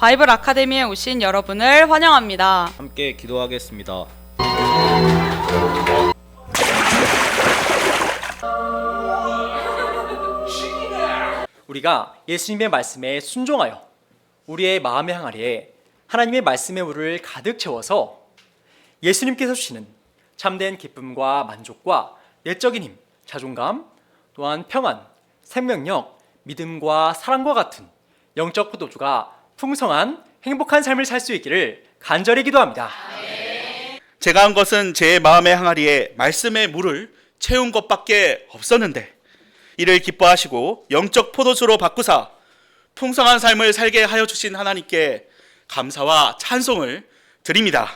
바이블 아카데미에 오신 여러분을 환영합니다. 함께 기도하겠습니다. 우리가 예수님의 말씀에 순종하여 우리의 마음의 항아리에 하나님의 말씀의 물을 가득 채워서 예수님께서 주시는 참된 기쁨과 만족과 내적인 힘, 자존감, 또한 평안, 생명력, 믿음과 사랑과 같은 영적 포도주가 풍성한 행복한 삶을 살 수 있기를 간절히 기도합니다. 제가 한 것은 제 마음의 항아리에 말씀의 물을 채운 것밖에 없었는데 이를 기뻐하시고 영적 포도주로 바꾸사 풍성한 삶을 살게 하여 주신 하나님께 감사와 찬송을 드립니다.